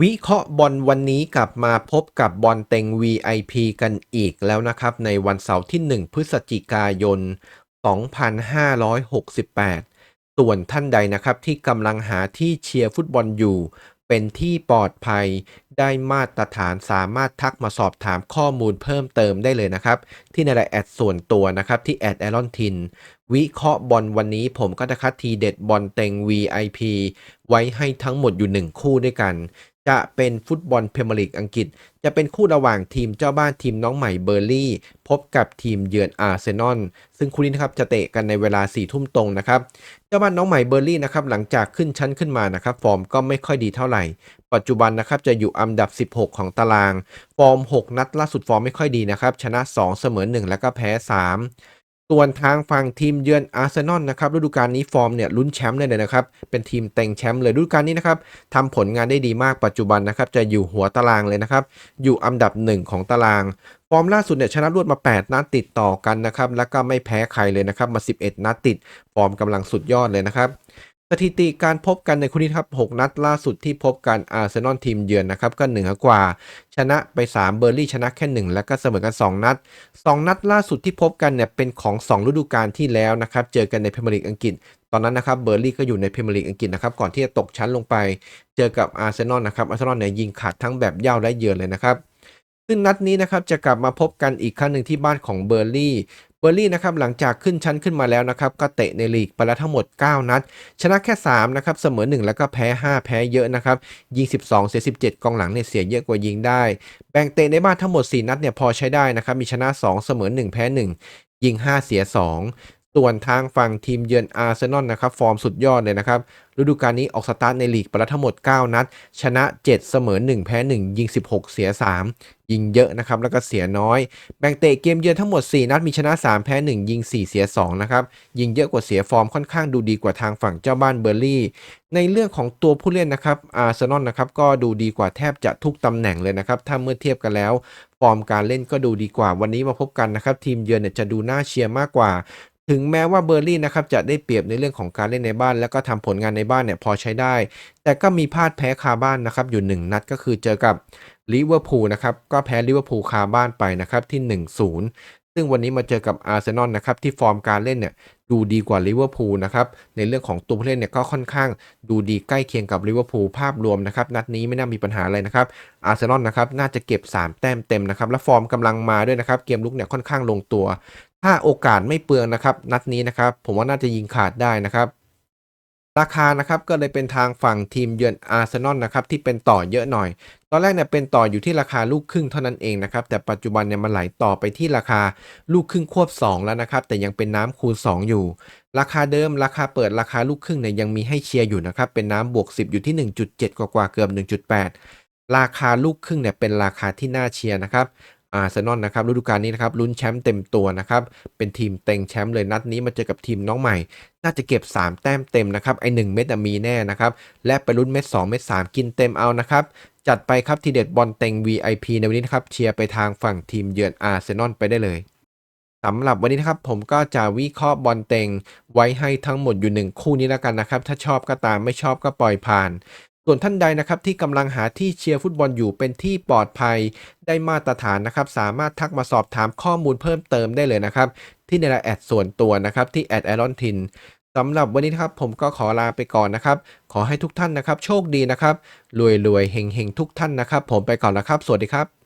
วิเคราะห์บอลวันนี้กลับมาพบกับบอลเต็ง VIP กันอีกแล้วนะครับ ในวันเสาร์ที่ 1 พฤศจิกายน 2568 ส่วนท่านใดนะครับที่กำลังหาที่เชียร์ฟุตบอลอยู่ เป็นที่ปลอดภัย ได้มาตรฐานสามารถทักมาสอบถามข้อมูลเพิ่มเติมได้เลยนะครับ ที่ในไลน์แอดส่วนตัวนะครับที่แอดแอรอนทินวิเคราะห์บอลวันนี้ผมก็จะคัดทีเด็ดบอลเต็ง VIP ไว้ให้ทั้งหมดอยู่ 1 คู่ด้วยกัน จะเป็นฟุตบอลเพเมียร์ลีกอังกฤษ จะเป็นคู่ระหว่างทีมเจ้าบ้านทีมน้องใหม่เบอร์ลี่ พบกับทีมเยือนอาร์เซนอลซึ่งคู่นี้นะครับจะเตะกันในเวลา4ี่ทุ่มตรงนะครับ เจ้าบ้านน้องใหม่เบอร์ลี่นะครับหลังจากขึ้นชั้นขึ้นมานะครับฟอร์มก็ไม่ค่อยดีเท่าไหร่ ปัจจุบันนะครับจะอยู่อันดับ 16 ของตาราง ฟอร์ม 6 นัดล่าสุดฟอร์มไม่ค่อยดีนะครับชนะ 2 เสมอ 1 แล้วก็แพ้ 3 ส่วนทางฝั่งทีมเยือนอาร์เซนอลนะครับฤดูกาลนี้ฟอร์มเนี่ยลุ้นแชมป์เลยนะครับ เป็นทีมเต็งแชมป์เลยฤดูกาลนี้นะครับทำผลงานได้ดีมากปัจจุบันนะครับ จะอยู่หัวตารางเลยนะครับ อยู่อันดับ 1 ของตาราง ฟอร์มล่าสุดเนี่ยชนะรวดมา 8 นัดติดต่อกันนะครับ แล้วก็ไม่แพ้ใครเลยนะครับ มา 11 นัดติด ฟอร์มกำลังสุดยอดเลยนะครับ สถิติการพบกันในคู่นี้ครับ 6 นัดล่าสุดที่พบกันอาร์เซนอลทีมเยือนนะครับก็เหนือกว่า ชนะไป 3 เบอร์ลี่ชนะแค่ 1 แล้วก็เสมอกัน 2 นัด 2 นัดล่าสุดที่พบกันเนี่ยเป็นของ 2 ฤดูกาลที่แล้วนะครับ เจอกันในพรีเมียร์ลีกอังกฤษ ตอนนั้นนะครับเบอร์ลี่ก็อยู่ในพรีเมียร์ลีกอังกฤษนะครับก่อนที่จะตกชั้นลงไป เจอกับอาร์เซนอลนะครับอาร์เซนอลเนี่ยยิงขาดทั้งแบบเย่าและเยือนเลยนะครับซึ่งนัดนี้นะครับจะกลับมาพบกันอีกครั้งหนึ่งที่บ้านของเบอร์ลี่ เบอร์ลี่นะครับหลังจากขึ้นชั้นขึ้นมาแล้วนะครับก็เตะในลีกไปแล้วทั้งหมด 9 นัด ชนะแค่3นะครับเสมอ 1 แล้วก็แพ้ 5 แพ้เยอะนะครับยิง 12 เสีย 17 กองหลังเนี่ยเสียเยอะกว่ายิงได้ แบ่งเตะในบ้านทั้งหมด 4 นัดเนี่ยพอใช้ได้นะครับมีชนะ 2 เสมอ 1 แพ้ 1 ยิง 5 เสีย 2 ส่วนทางฝั่งทีมเยือนอาร์เซนอลนะครับฟอร์มสุดยอดเลยนะครับฤดูกาลนี้ออกสตาร์ทในลีกไปแล้วทั้งหมด 9 นัด ชนะ 7 เสมอ 1 แพ้ 1 ยิง 16 เสีย 3 ยิงเยอะนะครับแล้วก็เสียน้อย แบ่งเตะเกมเยือนทั้งหมด 4 นัดมีชนะ 3 แพ้ 1 ยิง 4 เสีย2นะครับยิงเยอะกว่าเสียฟอร์มค่อนข้างดูดีกว่าทางฝั่งเจ้าบ้านเบอร์ลี่ ในเรื่องของตัวผู้เล่นนะครับอาร์เซนอลนะครับก็ดูดีกว่าแทบจะทุกตำแหน่งเลยนะครับถ้าเมื่อเทียบกันแล้ว ฟอร์มการเล่นก็ดูดีกว่าวันนี้มาพบกันนะครับทีมเยือนเนี่ยจะดูน่าเชียร์มากกว่า ถึงแม้ว่าเบอร์ลี่นะครับจะได้เปรียบในเรื่องของการเล่นในบ้าน แล้วก็ทำผลงานในบ้านเนี่ยพอใช้ได้ แต่ก็มีพลาดแพ้คาบ้านนะครับอยู่ 1 นัดก็คือเจอกับลิเวอร์พูลนะครับก็แพ้ลิเวอร์พูลคาบ้านไปนะครับที่ 1-0 ซึ่งวันนี้มาเจอกับอาร์เซนอลนะครับที่ฟอร์มการเล่นเนี่ยดูดีกว่าลิเวอร์พูลนะครับในเรื่องของตัวผู้เล่นเนี่ยก็ค่อนข้างดูดีใกล้เคียงกับลิเวอร์พูลภาพรวมนะครับนัดนี้ไม่น่ามีปัญหาอะไรนะครับอาร์เซนอลนะครับน่าจะเก็บ 3 แต้มเต็มนะครับและฟอร์มกำลังมาด้วยนะครับเกมลุกเนี่ยค่อนข้างลงตัว ถ้าโอกาสไม่เปลืองนะครับนัดนี้นะครับผมว่าน่าจะยิงขาดได้นะครับ ราคานะครับก็เลยเป็นทางฝั่งทีมเยือนอาร์เซนอลนะครับที่เป็นต่อเยอะหน่อย ตอนแรกเนี่ยเป็นต่ออยู่ที่ราคาลูกครึ่งเท่านั้นเองนะครับแต่ปัจจุบันเนี่ยมันไหลต่อไปที่ราคาลูกครึ่งควบ 2 แล้วนะครับแต่ยังเป็นน้ำคูณ 2 อยู่ ราคาเดิมราคาเปิดราคาลูกครึ่งเนี่ยยังมีให้เชียร์อยู่นะครับเป็นน้ำบวก 10 อยู่ที่ 1.7 กว่าๆเกือบ 1.8 ราคาลูกครึ่งเนี่ยเป็นราคาที่น่าเชียร์นะครับ อาร์เซนอลนะครับฤดูกาลนี้นะครับลุ้นแชมป์เต็มตัวนะครับเป็นทีมเต็งแชมป์เลยนัดนี้มาเจอกับทีมน้องใหม่ น่าจะเก็บ 3 แต้มเต็มนะครับไอ1เม็ดอะมีแน่นะครับและไปลุ้นเม็ด2เม็ด3กินเต็มเอานะครับจัดไปครับทีเด็ดบอลเต็ง VIP ในวันนี้นะครับเชียร์ไปทางฝั่งทีมเยือนอาร์เซนอลไปได้เลยสำหรับวันนี้นะครับผมก็จะวิเคราะห์บอลเต็งไว้ให้ทั้งหมดอยู่หนึ่งคู่นี้แล้วกันนะครับ ถ้าชอบก็ตามไม่ชอบก็ปล่อยผ่าน ส่วนท่านใดนะครับที่กำลังหาที่เชียร์ฟุตบอลอยู่เป็นที่ปลอดภัยได้มาตรฐานนะครับ สามารถทักมาสอบถามข้อมูลเพิ่มเติมได้เลยนะครับ ที่ในไลน์แอดส่วนตัวนะครับที่แอดแอรอนทินสำหรับวันนี้นะครับผมก็ขอลาไปก่อนนะครับ ขอให้ทุกท่านนะครับ โชคดีนะครับรวยรวยๆเฮงเฮงๆทุกท่านนะครับ ผมไปก่อนนะครับ สวัสดีครับ